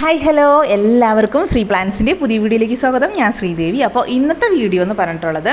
Hi hello എല്ലാവർക്കും ശ്രീ പ്ലാൻസിന്റെ പുതിയ വീഡിയോയിലേക്ക് സ്വാഗതം. ഞാൻ ശ്രീദേവി. അപ്പോൾ ഇന്നത്തെ വീഡിയോ എന്ന് പറഞ്ഞിട്ടുള്ളത്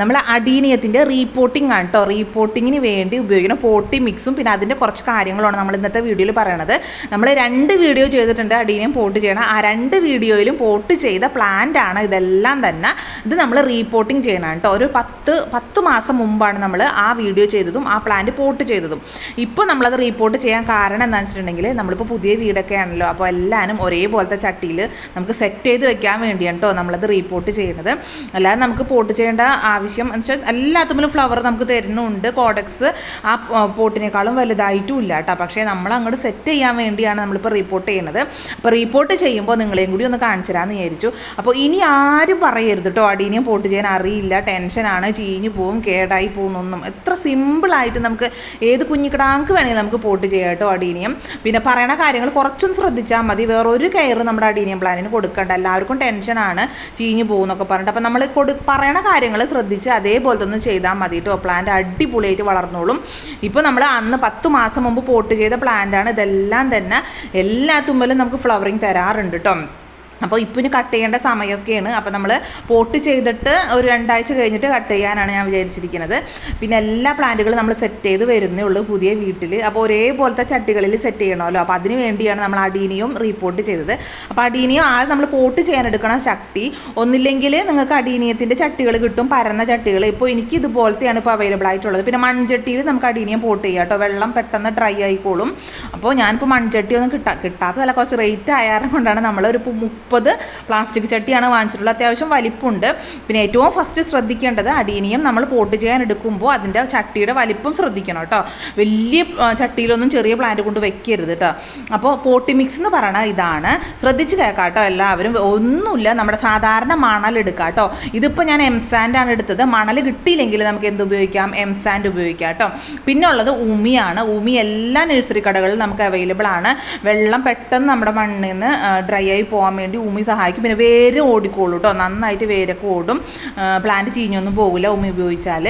നമ്മൾ അടീനിയത്തിന്റെ റീപോർട്ടിംഗ് ആണ് കേട്ടോ റീപോർട്ടിങ്ങിന് വേണ്ടി ഉപയോഗിക്കുന്ന പോട്ടി മിക്സും പിന്നെ അതിന്റെ കുറച്ച് കാര്യങ്ങളാണ് നമ്മൾ ഇന്നത്തെ വീഡിയോയിൽ പറയണത്. നമ്മൾ രണ്ട് വീഡിയോ ചെയ്തിട്ടുണ്ട് അടീനിയം പോട്ട് ചെയ്യണം. ആ രണ്ട് വീഡിയോയിലും പോട്ട് ചെയ്ത പ്ലാന്റ് ആണ് ഇതെല്ലാം തന്നെ ഇത് നമ്മൾ റീപോർട്ടിംഗ് ചെയ്യണം കേട്ടോ ഒരു പത്ത് പത്ത് മാസം മുമ്പാണ് നമ്മൾ ആ വീഡിയോ ചെയ്തതും ആ പ്ലാന്റ് പോട്ട് ചെയ്തതും. ഇപ്പോൾ നമ്മളത് റീപോർട്ട് ചെയ്യാൻ കാരണം എന്താണെന്ന് വെച്ചിട്ടുണ്ടെങ്കിൽ നമ്മളിപ്പോൾ പുതിയ വീടൊക്കെ ആണല്ലോ അപ്പോൾ എല്ലാവരും ഒരേപോലത്തെ ചട്ടിയിൽ നമുക്ക് സെറ്റ് ചെയ്ത് വെക്കാൻ വേണ്ടിയാണ് കേട്ടോ നമ്മളത് റീപോർട്ട് ചെയ്യുന്നത്. അല്ലാതെ നമുക്ക് പോട്ട് ചെയ്യേണ്ട ആവശ്യം എന്ന് വെച്ചാൽ എല്ലാത്തിലും ഫ്ലവർ നമുക്ക് തരുന്നുണ്ട്. കോഡക്സ് ആ പോട്ടിനേക്കാളും വലുതായിട്ടും ഇല്ല കേട്ടോ പക്ഷേ നമ്മൾ അങ്ങോട്ട് സെറ്റ് ചെയ്യാൻ വേണ്ടിയാണ് നമ്മളിപ്പോൾ റിപ്പോർട്ട് ചെയ്യുന്നത്. അപ്പോൾ റിപ്പോർട്ട് ചെയ്യുമ്പോൾ നിങ്ങളെയും കൂടി ഒന്ന് കാണിച്ചു തരാമെന്ന് വിചാരിച്ചു. അപ്പോൾ ഇനി ആരും പറയരുത് കേട്ടോ അടീനെയും പോട്ട് ചെയ്യാൻ അറിയില്ല. ടെൻഷനാണ് ചീഞ്ഞു പോവും കേടായി പോകുന്നൊന്നും എത്ര സിമ്പിളായിട്ട് നമുക്ക് ഏത് കുഞ്ഞിക്കിടാങ്ക് വേണമെങ്കിൽ നമുക്ക് പോട്ട് ചെയ്യാം കേട്ടോ അടീനിയം പിന്നെ പറയണ കാര്യങ്ങൾ കുറച്ചൊന്ന് ശ്രദ്ധിച്ചാൽ മതി. വേറൊരു കെയർ നമ്മുടെ അഡീനിയം പ്ലാനിന് കൊടുക്കേണ്ട. എല്ലാവർക്കും ടെൻഷനാണ് ചീഞ്ഞു പോകുന്നൊക്കെ പറഞ്ഞിട്ട്. അപ്പോൾ നമ്മൾ കൊടു പറയണ കാര്യങ്ങൾ ശ്രദ്ധിച്ച് അതേപോലെ തന്നെ ചെയ്താൽ മതി കേട്ടോ പ്ലാന്റ് അടിപൊളിയായിട്ട് വളർന്നോളും. ഇപ്പോൾ നമ്മൾ അന്ന് പത്ത് മാസം മുമ്പ് പോട്ട് ചെയ്ത പ്ലാന്റാണ് ഇതെല്ലാം തന്നെ എല്ലാ തുമ്മലും നമുക്ക് ഫ്ലവറിങ് തരാറുണ്ട് കേട്ടോ അപ്പോൾ ഇപ്പം ഇനി കട്ട് ചെയ്യേണ്ട സമയമൊക്കെയാണ്. അപ്പോൾ നമ്മൾ പോട്ട് ചെയ്തിട്ട് ഒരു രണ്ടാഴ്ച കഴിഞ്ഞിട്ട് കട്ട് ചെയ്യാനാണ് ഞാൻ വിചാരിച്ചിരിക്കുന്നത്. പിന്നെ എല്ലാ പ്ലാന്റുകളും നമ്മൾ സെറ്റ് ചെയ്ത് വരുന്നേ ഉള്ളൂ പുതിയ വീട്ടിൽ അപ്പോൾ ഒരേപോലത്തെ ചട്ടികളിൽ സെറ്റ് ചെയ്യണമല്ലോ. അപ്പോൾ അതിന് വേണ്ടിയാണ് നമ്മൾ അടീനിയും റീപോർട്ട് ചെയ്തത്. അപ്പോൾ അടീനിയം ആദ്യം നമ്മൾ പോട്ട് ചെയ്യാൻ എടുക്കണം ചട്ടി ഒന്നില്ലെങ്കിൽ നിങ്ങൾക്ക് അടീനിയത്തിന്റെ ചട്ടികൾ കിട്ടും പരന്ന ചട്ടികൾ ഇപ്പോൾ എനിക്ക് ഇതുപോലത്തെയാണ് ഇപ്പോൾ അവൈലബിൾ ആയിട്ടുള്ളത്. പിന്നെ മൺചട്ടിയിൽ നമുക്ക് അടീനിയം പോട്ട് ചെയ്യാം കേട്ടോ. വെള്ളം പെട്ടെന്ന് ഡ്രൈ ആയിക്കോളും. അപ്പോൾ ഞാനിപ്പോൾ മൺചട്ടി ഒന്നും കിട്ടാ കിട്ടാത്തതല്ല. കുറച്ച് റേറ്റ് ആയാലും കൊണ്ടാണ് നമ്മൾ ഒരു മുപ്പത് പ്ലാസ്റ്റിക് ചട്ടിയാണ് വാങ്ങിച്ചിട്ടുള്ളത്. അത്യാവശ്യം വലിപ്പമുണ്ട് പിന്നെ ഏറ്റവും ഫസ്റ്റ് ശ്രദ്ധിക്കേണ്ടത് അടീനിയം നമ്മൾ പോട്ട് ചെയ്യാൻ എടുക്കുമ്പോൾ അതിന്റെ ചട്ടിയുടെ വലിപ്പം ശ്രദ്ധിക്കണം കേട്ടോ. വലിയ ചട്ടിയിലൊന്നും ചെറിയ പ്ലാന്റ് കൊണ്ട് വെക്കരുത് കേട്ടോ. അപ്പോൾ പോട്ടി മിക്സ് എന്ന് പറയണ ഇതാണ്. ശ്രദ്ധിച്ച് കേൾക്കാം കേട്ടോ എല്ലാവരും. ഒന്നുമില്ല നമ്മുടെ സാധാരണ മണൽ എടുക്കുക കേട്ടോ. ഇതിപ്പോൾ ഞാൻ എം സാൻഡാണ് എടുത്തത്. മണൽ കിട്ടിയില്ലെങ്കിൽ നമുക്ക് എന്ത് ഉപയോഗിക്കാം? എം സാൻഡ് ഉപയോഗിക്കാം കേട്ടോ. പിന്നെ ഉള്ളത് ഉമിയാണ് ഉമി എല്ലാ നഴ്സറി കടകളിലും നമുക്ക് അവൈലബിൾ ആണ്. വെള്ളം പെട്ടെന്ന് നമ്മുടെ മണ്ണിൽ നിന്ന് ഡ്രൈ ആയി പോകാൻ വേണ്ടി ഉമി സഹായിക്കും. പിന്നെ വേര് ഓടിക്കോളൂ കേട്ടോ നന്നായിട്ട് വേരൊക്കെ ഓടും. പ്ലാന്റ് ചീഞ്ഞൊന്നും പോകില്ല ഉമി ഉപയോഗിച്ചാൽ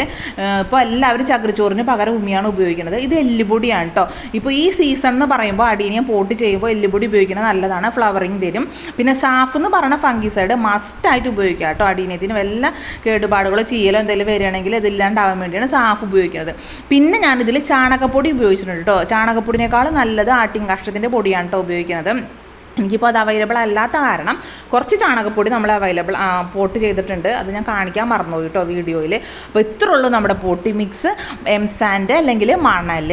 ഇപ്പോൾ എല്ലാവരും ചകിരിച്ചോറിന് പകരം ഉമ്മിയാണ് ഉപയോഗിക്കുന്നത്. ഇത് എല്ലുപൊടിയാണ് കേട്ടോ ഇപ്പോൾ ഈ സീസൺ എന്ന് പറയുമ്പോൾ അടീനിയം പോട്ട് ചെയ്യുമ്പോൾ എല്ലുപൊടി ഉപയോഗിക്കുന്നത് നല്ലതാണ്. ഫ്ലവറിങ് തരും. പിന്നെ സാഫ് എന്ന് പറയുന്ന ഫംഗിസൈഡ് മസ്റ്റായിട്ട് ഉപയോഗിക്കുക കേട്ടോ അടീനിയത്തിന് വല്ല കേടുപാടുകളോ ചീയലോ എന്തെങ്കിലും വരികയാണെങ്കിൽ ഇതില്ലാണ്ടാവാൻ വേണ്ടിയാണ് സാഫ് ഉപയോഗിക്കുന്നത്. പിന്നെ ഞാനിതിൽ ചാണകപ്പൊടി ഉപയോഗിച്ചിട്ടുണ്ട് കേട്ടോ ചാണകപ്പൊടിനേക്കാളും നല്ലത് ആട്ടിൻ കാഷ്ടത്തിന്റെ പൊടിയാണ് കേട്ടോ ഉപയോഗിക്കുന്നത്. എനിക്കിപ്പോൾ അത് അവൈലബിൾ അല്ലാത്ത കാരണം കുറച്ച് ചാണകപ്പൊടി നമ്മൾ അവൈലബിൾ പോട്ട് ചെയ്തിട്ടുണ്ട്. അത് ഞാൻ കാണിക്കാൻ മറന്നുപോയി കേട്ടോ വീഡിയോയിൽ അപ്പോൾ ഇത്ര ഉള്ളൂ നമ്മുടെ പോട്ടി മിക്സ് എം സാൻഡ് അല്ലെങ്കിൽ മണൽ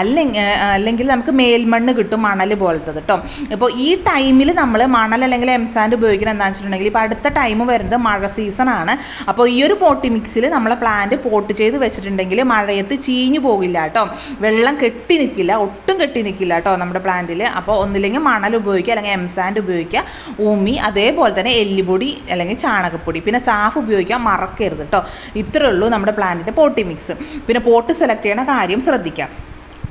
അല്ലെങ്കിൽ അല്ലെങ്കിൽ നമുക്ക് മേൽമണ്ണ് കിട്ടും മണൽ പോലത്തത് കേട്ടോ ഇപ്പോൾ ഈ ടൈമിൽ നമ്മൾ മണൽ അല്ലെങ്കിൽ എം സാൻഡ് ഉപയോഗിക്കണം എന്താണെന്ന് വെച്ചിട്ടുണ്ടെങ്കിൽ ഇപ്പോൾ അടുത്ത ടൈം വരുന്നത് മഴ സീസണാണ് അപ്പോൾ ഈ ഒരു പോട്ടി മിക്സിൽ നമ്മളെ പ്ലാന്റ് പോട്ട് ചെയ്ത് വെച്ചിട്ടുണ്ടെങ്കിൽ മഴയത്ത് ചീഞ്ഞു പോകില്ല കേട്ടോ വെള്ളം കെട്ടി നിൽക്കില്ല ഒട്ടും കെട്ടി നിൽക്കില്ല കേട്ടോ നമ്മുടെ പ്ലാന്റിൽ അപ്പോൾ ഒന്നില്ലെങ്കിൽ മണൽ ഉപയോഗിക്കുക അല്ലെങ്കിൽ എം സാൻഡ് ഉപയോഗിക്കുക. ഉമി അതേപോലെ തന്നെ എല്ലുപൊടി അല്ലെങ്കിൽ ചാണകപ്പൊടി. പിന്നെ സാഫ് ഉപയോഗിക്കാൻ മറക്കരുത് കേട്ടോ ഇത്രയേ ഉള്ളൂ നമ്മുടെ പ്ലാന്റിന്റെ പോട്ടി മിക്സ് പിന്നെ പോട്ട് സെലക്ട് ചെയ്യണ കാര്യം ശ്രദ്ധിക്കാം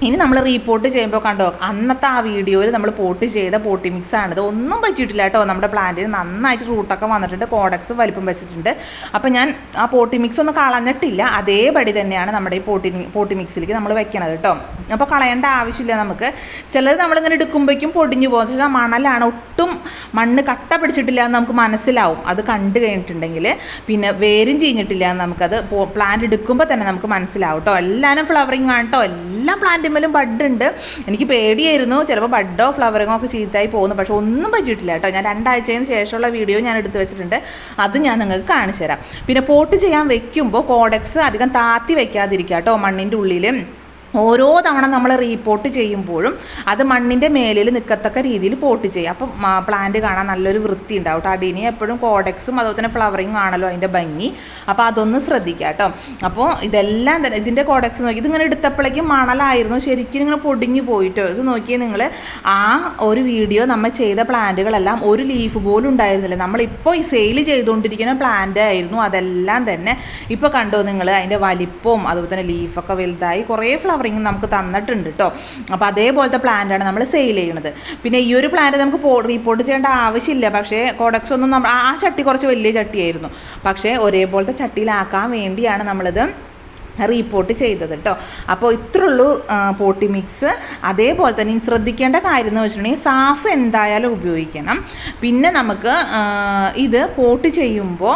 ഇനി നമ്മൾ റീപോർട്ട് ചെയ്യുമ്പോൾ കണ്ടോ അന്നത്തെ ആ വീഡിയോയിൽ നമ്മൾ പോട്ട് ചെയ്ത പോട്ടി മിക്സ് ആണിത്. ഒന്നും പറ്റിയിട്ടില്ല കേട്ടോ. നമ്മുടെ പ്ലാന്റിന് നന്നായിട്ട് റൂട്ടൊക്കെ വന്നിട്ടുണ്ട് കോഡക്സ് വലിപ്പം വെച്ചിട്ടുണ്ട്. അപ്പോൾ ഞാൻ ആ പോട്ടി മിക്സ് ഒന്നും കളഞ്ഞിട്ടില്ല. അതേപടി തന്നെയാണ് നമ്മുടെ ഈ പോട്ടി പോട്ടി മിക്സിലേക്ക് നമ്മൾ വെക്കണത് കേട്ടോ. അപ്പോൾ കളയേണ്ട ആവശ്യമില്ല നമുക്ക്. ചിലത് നമ്മളിങ്ങനെ എടുക്കുമ്പോഴേക്കും പൊടിഞ്ഞു പോകും. മണലാണ് ഒട്ടും മണ്ണ് കട്ട പിടിച്ചിട്ടില്ല എന്ന് നമുക്ക് മനസ്സിലാവും. അത് കണ്ടു കഴിഞ്ഞിട്ടുണ്ടെങ്കിൽ പിന്നെ വേരും ചീഞ്ഞിട്ടില്ല എന്ന് നമുക്കത് പ്ലാന്റ് എടുക്കുമ്പോൾ തന്നെ നമുക്ക് മനസ്സിലാവും കേട്ടോ എല്ലാവരും ഫ്ലവറിങ് കേട്ടോ എല്ലാ പ്ലാന്റ് പ്ലാന്റിന്മേലും ബഡ് ഉണ്ട്. എനിക്ക് പേടിയായിരുന്നു. ചിലപ്പോൾ ബഡോ ഫ്ലവറിങ്ങോ ഒക്കെ ചീത്തായി പോകുന്നു. പക്ഷെ ഒന്നും പറ്റിയിട്ടില്ല കേട്ടോ ഞാൻ രണ്ടാഴ്ചയ്ക്ക് ശേഷമുള്ള വീഡിയോ ഞാൻ എടുത്ത് വെച്ചിട്ടുണ്ട്. അത് ഞാൻ നിങ്ങൾക്ക് കാണിച്ചു തരാം. പിന്നെ പോട്ട് ചെയ്യാൻ വെക്കുമ്പോൾ കോഡക്സ് അധികം താത്തി വെക്കാതിരിക്കുക കേട്ടോ മണ്ണിന്റെ ഉള്ളിൽ ഓരോ തവണ നമ്മൾ റീപോർട്ട് ചെയ്യുമ്പോഴും അത് മണ്ണിന്റെ മേലിൽ നിൽക്കത്തക്ക രീതിയിൽ പോട്ട് ചെയ്യുക അപ്പം പ്ലാന്റ് കാണാൻ നല്ലൊരു വൃത്തി ഉണ്ടാവും കേട്ടോ. അടീനി എപ്പോഴും കോഡക്സും അതുപോലെ തന്നെ ഫ്ലവറിങ് ആണല്ലോ അതിന്റെ ഭംഗി. അപ്പോൾ അതൊന്ന് ശ്രദ്ധിക്കുക കേട്ടോ. അപ്പോൾ ഇതെല്ലാം തന്നെ ഇതിന്റെ കോഡക്സ് നോക്കി ഇതിങ്ങനെ എടുത്തപ്പോഴേക്കും മണലായിരുന്നു. ശരിക്കും ഇങ്ങനെ പൊടിഞ്ഞു പോയിട്ടോ. ഇത് നോക്കിയാൽ നിങ്ങൾ ആ ഒരു വീഡിയോ നമ്മൾ ചെയ്ത പ്ലാന്റുകളെല്ലാം ഒരു ലീഫ് പോലും ഉണ്ടായിരുന്നില്ല. നമ്മളിപ്പോൾ ഈ സെയിൽ ചെയ്തുകൊണ്ടിരിക്കുന്ന പ്ലാന്റ് ആയിരുന്നു. അതെല്ലാം തന്നെ. ഇപ്പോൾ കണ്ടോ നിങ്ങൾ അതിന്റെ വലിപ്പവും അതുപോലെ തന്നെ ലീഫൊക്കെ വലുതായി കുറേ ഫ്ലവർ കവറിങ് നമുക്ക് തന്നിട്ടുണ്ട് കേട്ടോ അപ്പോൾ അതേപോലത്തെ പ്ലാന്റാണ് നമ്മൾ സെയിൽ ചെയ്യുന്നത് പിന്നെ ഈ ഒരു പ്ലാന്റ് നമുക്ക് റിപ്പോർട്ട് ചെയ്യേണ്ട ആവശ്യമില്ല. പക്ഷേ കോഡക്സ് ഒന്നും നമ്മൾ ആ ചട്ടി കുറച്ച് വലിയ ചട്ടിയായിരുന്നു. പക്ഷേ ഒരേപോലത്തെ ചട്ടിയിലാക്കാൻ വേണ്ടിയാണ് നമ്മളിത് റീപ്പോർട്ട് ചെയ്തത് കേട്ടോ അപ്പോൾ ഇത്രയുള്ളൂ പോട്ടി മിക്സ് അതേപോലെ തന്നെ ഇനി ശ്രദ്ധിക്കേണ്ട കാര്യം എന്ന് വെച്ചിട്ടുണ്ടെങ്കിൽ സാഫ് എന്തായാലും ഉപയോഗിക്കണം. പിന്നെ നമുക്ക് ഇത് പോട്ട് ചെയ്യുമ്പോൾ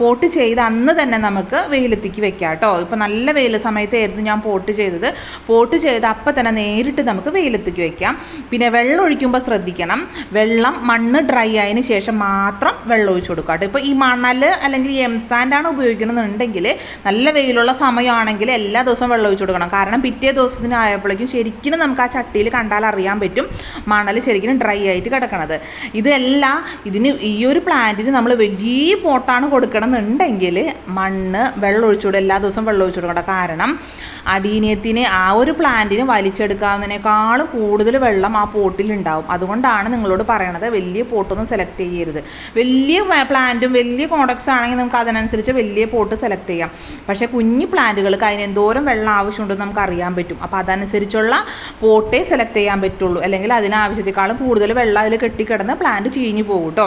പോട്ട് ചെയ്ത് അന്ന് തന്നെ നമുക്ക് വെയിലെത്തിക്ക് വെക്കാം കേട്ടോ ഇപ്പോൾ നല്ല വെയിൽ സമയത്തായിരുന്നു ഞാൻ പോട്ട് ചെയ്തത്. പോട്ട് ചെയ്ത് അപ്പം തന്നെ നേരിട്ട് നമുക്ക് വെയിലെത്തിക്ക് വെക്കാം. പിന്നെ വെള്ളം ഒഴിക്കുമ്പോൾ ശ്രദ്ധിക്കണം. വെള്ളം മണ്ണ് ഡ്രൈ ആയതിന് ശേഷം മാത്രം വെള്ളം ഒഴിച്ചു കൊടുക്കാം കേട്ടോ ഇപ്പോൾ ഈ മണൽ അല്ലെങ്കിൽ എം സാൻഡാണ് ഉപയോഗിക്കുന്നതെന്നുണ്ടെങ്കിൽ നല്ല വെയിലുള്ള സമയമാണെങ്കിൽ എല്ലാ ദിവസവും വെള്ളം ഒഴിച്ചു കൊടുക്കണം. കാരണം പിറ്റേ ദിവസത്തിന് ആയപ്പോഴേക്കും ശരിക്കും നമുക്ക് ആ ചട്ടിയിൽ കണ്ടാൽ അറിയാൻ പറ്റും മണൽ ശരിക്കും ഡ്രൈ ആയിട്ട് കിടക്കണത്. ഇതെല്ലാം ഇതിന് ഈ ഒരു പ്ലാന്റിന് നമ്മൾ വലിയ പോട്ടാണ് കൊടുക്കണം എന്നുണ്ടെങ്കിൽ മണ്ണ് വെള്ളം ഒഴിച്ചു കൊടുക്കുക എല്ലാ ദിവസവും വെള്ളം ഒഴിച്ചു കൊടുക്കണം കാരണം അടീനിയത്തിന് ആ ഒരു പ്ലാന്റിന് വലിച്ചെടുക്കാവുന്നതിനേക്കാളും കൂടുതൽ വെള്ളം ആ പോട്ടിൽ ഉണ്ടാവും. അതുകൊണ്ടാണ് നിങ്ങളോട് പറയണത് വലിയ പോട്ടൊന്നും സെലക്ട് ചെയ്യരുത്. വലിയ പ്ലാന്റും വലിയ കോണ്ടക്സ് ആണെങ്കിൽ നമുക്ക് അതിനനുസരിച്ച് വലിയ പോട്ട് സെലക്ട് ചെയ്യാം. പക്ഷേ കുഞ്ഞു പ്ലാന്റുകൾക്ക് അതിന് എന്തോരം വെള്ളം ആവശ്യമുണ്ടെന്ന് നമുക്ക് അറിയാൻ പറ്റും. അപ്പോൾ അതനുസരിച്ചുള്ള പോട്ടേ സെലക്ട് ചെയ്യാൻ പറ്റുള്ളൂ. അല്ലെങ്കിൽ അതിനാവശ്യത്തെക്കാളും കൂടുതൽ വെള്ളം അതിൽ കെട്ടിക്കിടന്ന് പ്ലാന്റ് ചീഞ്ഞു പോകും കേട്ടോ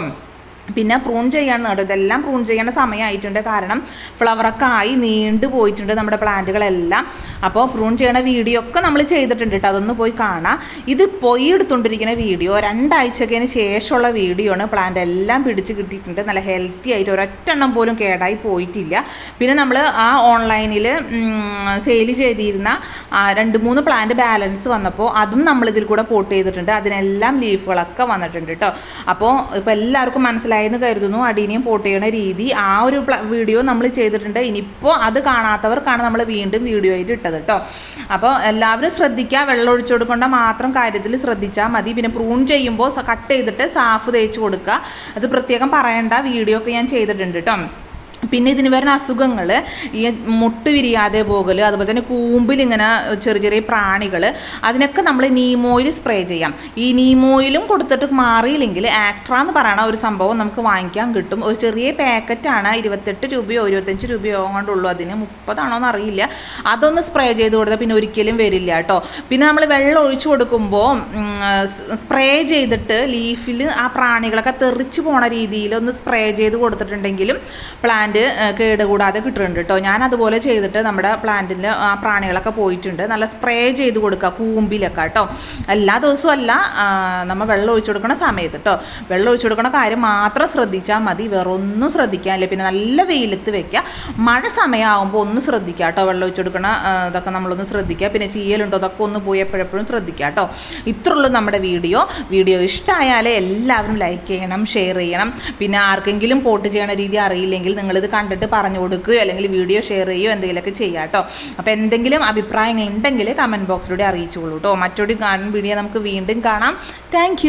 പിന്നെ പ്രൂൺ ചെയ്യണം കേട്ടോ. ഇതെല്ലാം പ്രൂൺ ചെയ്യേണ്ട സമയമായിട്ടുണ്ട് കാരണം ഫ്ലവറൊക്കെ ആയി നീണ്ടു പോയിട്ടുണ്ട് നമ്മുടെ പ്ലാന്റുകളെല്ലാം അപ്പോൾ പ്രൂൺ ചെയ്യണ വീഡിയോ ഒക്കെ നമ്മൾ ചെയ്തിട്ടുണ്ട് കേട്ടോ. അതൊന്ന് പോയി കാണാം. ഇത് പോയി എടുത്തുകൊണ്ടിരിക്കുന്ന വീഡിയോ രണ്ടാഴ്ചക്കതിന് ശേഷമുള്ള വീഡിയോ ആണ്. പ്ലാന്റ് എല്ലാം പിടിച്ച് കിട്ടിയിട്ടുണ്ട്. നല്ല ഹെൽത്തി ആയിട്ട് ഒരൊറ്റെണ്ണം പോലും കേടായി പോയിട്ടില്ല. പിന്നെ നമ്മൾ ആ ഓൺലൈനിൽ സെയിൽ ചെയ്തിരുന്ന രണ്ട് മൂന്ന് പ്ലാന്റ് ബാലൻസ് വന്നപ്പോൾ അതും നമ്മളിതിൽ കൂടെ പോട്ട് ചെയ്തിട്ടുണ്ട്. അതിനെല്ലാം ലീഫുകളൊക്കെ വന്നിട്ടുണ്ട് കേട്ടോ. അപ്പോൾ ഇപ്പോൾ എല്ലാവർക്കും മനസ്സിലായെന്ന് കരുതുന്നു. അടീനിയം പോട്ട് രീതി. ആ ഒരു വീഡിയോ നമ്മൾ ചെയ്തിട്ടുണ്ട്. ഇനിയിപ്പോൾ അത് കാണാത്തവർക്കാണ് നമ്മൾ വീണ്ടും വീഡിയോ ആയിട്ട് ഇട്ടത് കേട്ടോ അപ്പോൾ എല്ലാവരും ശ്രദ്ധിക്കുക വെള്ളം ഒഴിച്ചു കൊടുക്കേണ്ട മാത്രം കാര്യത്തിൽ ശ്രദ്ധിച്ചാൽ മതി. പിന്നെ പ്രൂൺ ചെയ്യുമ്പോൾ കട്ട് ചെയ്തിട്ട് സാഫ് തേച്ച് കൊടുക്കുക അത് പ്രത്യേകം പറയേണ്ട. വീഡിയോ ഒക്കെ ഞാൻ ചെയ്തിട്ടുണ്ട് കേട്ടോ പിന്നെ ഇതിന് വരുന്ന അസുഖങ്ങൾ ഈ മുട്ട് വിരിയാതെ പോകൽ അതുപോലെ തന്നെ കൂമ്പിൽ ഇങ്ങനെ ചെറിയ ചെറിയ പ്രാണികൾ അതിനൊക്കെ നമ്മൾ നീമോയിൽ സ്പ്രേ ചെയ്യാം. ഈ നീമോയിലും കൊടുത്തിട്ട് മാറിയില്ലെങ്കിൽ ആക്ട്ര എന്ന് പറയുന്ന ഒരു സംഭവം നമുക്ക് വാങ്ങിക്കാൻ കിട്ടും. ഒരു ചെറിയ പാക്കറ്റാണ് ഇരുപത്തെട്ട് രൂപയോ ഇരുപത്തഞ്ച് രൂപയോ കൊണ്ടുള്ളൂ. അതിന് മുപ്പതാണോ എന്ന് അറിയില്ല. അതൊന്ന് സ്പ്രേ ചെയ്ത് കൊടുത്താൽ പിന്നെ ഒരിക്കലും വരില്ല കേട്ടോ. പിന്നെ നമ്മൾ വെള്ളം ഒഴിച്ചു കൊടുക്കുമ്പോൾ സ്പ്രേ ചെയ്തിട്ട് ലീഫിൽ ആ പ്രാണികളൊക്കെ തെറിച്ച് പോണ രീതിയിൽ ഒന്ന് സ്പ്രേ ചെയ്ത് കൊടുത്തിട്ടുണ്ടെങ്കിലും പ്ലാന്റ് കേടുകൂടാതെ കിട്ടുന്നുണ്ട് കേട്ടോ ഞാൻ അതുപോലെ ചെയ്തിട്ട് നമ്മുടെ പ്ലാന്റിൽ ആ പ്രാണികളൊക്കെ പോയിട്ടുണ്ട്. നല്ല സ്പ്രേ ചെയ്ത് കൊടുക്കുക കൂമ്പിലൊക്കെ കേട്ടോ എല്ലാ ദിവസവും അല്ല നമ്മൾ വെള്ളം ഒഴിച്ചു കൊടുക്കണ സമയത്ത് കേട്ടോ വെള്ളം ഒഴിച്ചു കൊടുക്കണ കാര്യം മാത്രം ശ്രദ്ധിച്ചാൽ മതി വേറൊന്നും ശ്രദ്ധിക്കാനില്ല. പിന്നെ നല്ല വെയിലത്ത് വെക്കുക. മഴ സമയമാകുമ്പോൾ ഒന്ന് ശ്രദ്ധിക്കുക കേട്ടോ വെള്ളം ഒഴിച്ചു കൊടുക്കണ ഇതൊക്കെ നമ്മളൊന്ന് ശ്രദ്ധിക്കുക. പിന്നെ ചീയലുണ്ടോ അതൊക്കെ ഒന്ന് പോയി എപ്പോഴെപ്പോഴും ശ്രദ്ധിക്കുക കേട്ടോ ഇത്രയുള്ളൂ നമ്മുടെ വീഡിയോ. വീഡിയോ ഇഷ്ടമായാൽ എല്ലാവരും ലൈക്ക് ചെയ്യണം ഷെയർ ചെയ്യണം. പിന്നെ ആർക്കെങ്കിലും പോട്ട് ചെയ്യണ രീതി അറിയില്ലെങ്കിൽ നിങ്ങളിത് കണ്ടിട്ട് പറഞ്ഞു കൊടുക്കുകയോ അല്ലെങ്കിൽ വീഡിയോ ഷെയർ ചെയ്യുകയോ എന്തെങ്കിലുമൊക്കെ ചെയ്യാം കേട്ടോ. അപ്പോൾ എന്തെങ്കിലും അഭിപ്രായങ്ങൾ ഉണ്ടെങ്കിൽ കമന്റ് ബോക്സിലൂടെ അറിയിച്ചോളൂ കേട്ടോ. മറ്റൊരു കാണുന്ന വീഡിയോ നമുക്ക് വീണ്ടും കാണാം. താങ്ക്